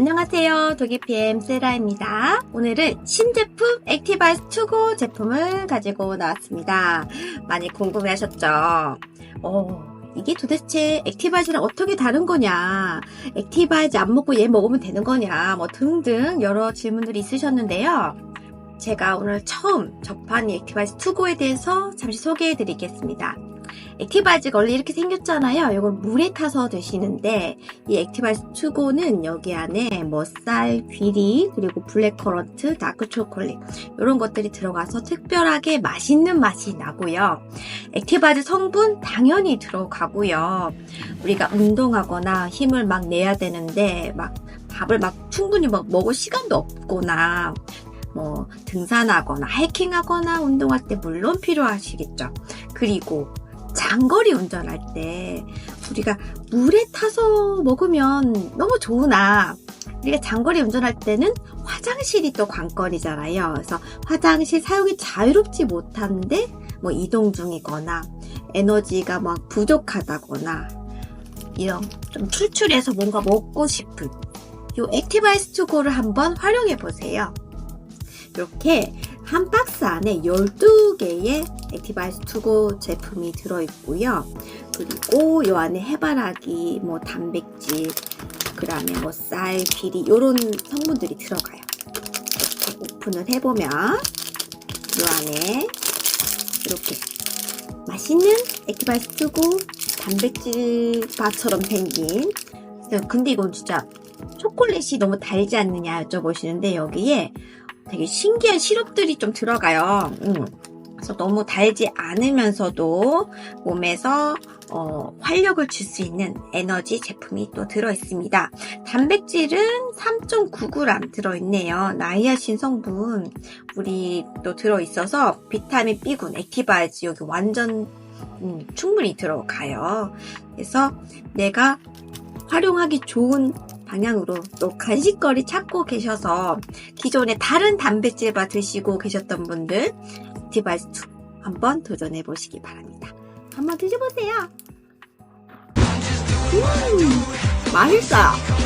안녕하세요. 도기PM 세라입니다. 오늘은 신제품 액티바이스 투고 제품을 가지고 나왔습니다. 많이 궁금해 하셨죠? 어, 이게 도대체 액티바이즈랑 어떻게 다른 거냐? 액티바이즈 안 먹고 얘 먹으면 되는 거냐? 뭐 등등 여러 질문들이 있으셨는데요. 제가 오늘 처음 접한 이 액티바이즈 투고에 대해서 잠시 소개해 드리겠습니다. 액티바이즈가 원래 이렇게 생겼잖아요. 이걸 물에 타서 드시는데 이 액티바이즈 투고는 여기 안에 뭐 쌀, 귀리, 그리고 블랙커런트, 다크 초콜릿 이런 것들이 들어가서 특별하게 맛있는 맛이 나고요. 액티바이즈 성분 당연히 들어가고요. 우리가 운동하거나 힘을 막 내야 되는데 막 밥을 막 충분히 막 먹을 시간도 없거나 뭐 등산하거나 하이킹하거나 운동할 때 물론 필요하시겠죠. 그리고 장거리 운전할 때 우리가 물에 타서 먹으면 너무 좋으나 우리가 장거리 운전할 때는 화장실이 또 관건이잖아요. 그래서 화장실 사용이 자유롭지 못한데 뭐 이동 중이거나 에너지가 막 부족하다거나 이런 좀 출출해서 뭔가 먹고 싶은 요 액티바이스 투고를 한번 활용해 보세요. 이렇게 한 박스 안에 12개의 액티바이스 투고 제품이 들어있고요. 그리고 요 안에 해바라기, 뭐 단백질, 그 다음에 뭐 쌀, 비리 이런 성분들이 들어가요. 이렇게 오픈을 해보면 요 안에 이렇게 맛있는 액티바이스 투고 단백질 바처럼 생긴 근데 이건 진짜 초콜릿이 너무 달지 않느냐 여쭤보시는데 여기에 되게 신기한 시럽들이 좀 들어가요. 음. 그래서 너무 달지 않으면서도 몸에서 어, 활력을 줄 수 있는 에너지 제품이 또 들어있습니다. 단백질은 3.9g 들어있네요. 나이아신 성분 우리 또 들어있어서 비타민 B군, 액티바이즈 여기 완전 음, 충분히 들어가요. 그래서 내가 활용하기 좋은 방향으로 또 간식거리 찾고 계셔서 기존에 다른 단백질바 드시고 계셨던 분들 디바이스 2 한번 도전해 보시기 바랍니다. 한번 드셔보세요. 음, 맛있어요.